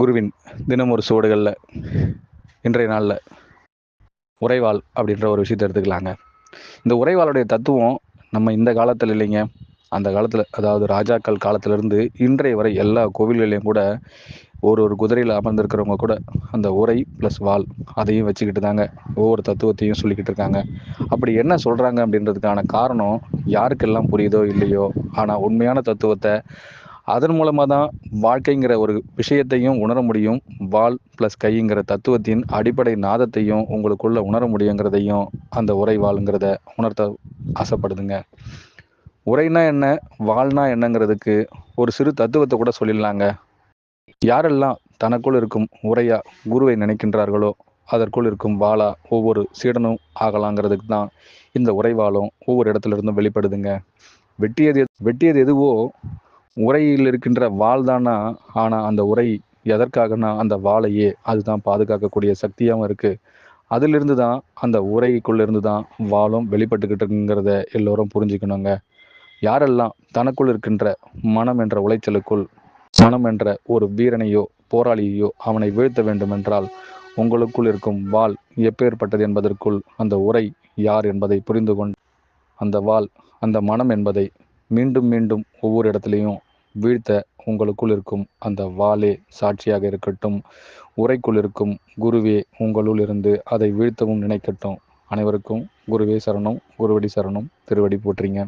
குருவின் தினம் ஒரு சுவடுகளில் இன்றைய நாளில் உறைவாள் அப்படின்ற ஒரு விஷயத்தை எடுத்துக்கலாங்க. இந்த உறைவாளுடைய தத்துவம் நம்ம இந்த காலத்தில் இல்லைங்க. அந்த காலத்தில் அதாவது ராஜாக்கள் காலத்திலிருந்து இன்றைய வரை எல்லா கோவில்களையும் கூட ஒரு ஒரு குதிரையில் அமர்ந்திருக்கிறவங்க கூட அந்த உரை ப்ளஸ் வாள் அதையும் வச்சுக்கிட்டு தாங்க ஒவ்வொரு தத்துவத்தையும் சொல்லிக்கிட்டு இருக்காங்க. அப்படி என்ன சொல்கிறாங்க அப்படின்றதுக்கான காரணம் யாருக்கெல்லாம் புரியுதோ இல்லையோ ஆனால் உண்மையான தத்துவத்தை அதன் மூலமாக தான் வாழ்க்கைங்கிற ஒரு விஷயத்தையும் உணர முடியும். வால் ப்ளஸ் கைங்கிற தத்துவத்தின் அடிப்படை நாதத்தையும் உங்களுக்குள்ள உணர முடியுங்கிறதையும் அந்த உரை வாளுங்கிறத உணர்த்த ஆசைப்படுதுங்க. உரைனா என்ன வாழ்னா என்னங்கிறதுக்கு ஒரு சிறு தத்துவத்தை கூட சொல்லிடலாங்க. யாரெல்லாம் தனக்குள் இருக்கும் உரையா குருவை நினைக்கின்றார்களோ அதற்குள் இருக்கும் வாளா ஒவ்வொரு சீடனும் ஆகலாங்கிறதுக்கு தான் இந்த உரைவாளும் ஒவ்வொரு இடத்துல இருந்தும் வெளிப்படுதுங்க. வெட்டியது வெட்டியது எதுவோ உரையில் இருக்கின்ற வாள் தானா ஆனால் அந்த உரை எதற்காகனா அந்த வாளையே அதுதான் பாதுகாக்கக்கூடிய சக்தியாகவும் இருக்குது அதிலிருந்து தான் அந்த உரைக்குள்ளேருந்து தான் வாளும் வெளிப்பட்டுக்கிட்டு இருக்குங்கிறத எல்லோரும் புரிஞ்சுக்கணுங்க. யாரெல்லாம் தனக்குள் இருக்கின்ற மனம் என்ற உளைச்சலுக்குள் மனம் என்ற ஒரு வீரனையோ போராளியையோ அவனை வீழ்த்த வேண்டுமென்றால் உங்களுக்குள் இருக்கும் வாள் எப்பேற்பட்டது என்பதற்குள் அந்த உரை யார் என்பதை புரிந்து கொண்டு அந்த வாள் அந்த மனம் என்பதை மீண்டும் மீண்டும் ஒவ்வொரு இடத்துலையும் வீழ்த்த உங்களுக்குள் இருக்கும் அந்த வாளே சாட்சியாக இருக்கட்டும். உரைக்குள் இருக்கும் குருவே உங்களுள் இருந்து அதை வீழ்த்தவும் நினைக்கட்டும். அனைவருக்கும் குருவே சரணம் குருவடி சரணம் திருவடி போற்றிங்க.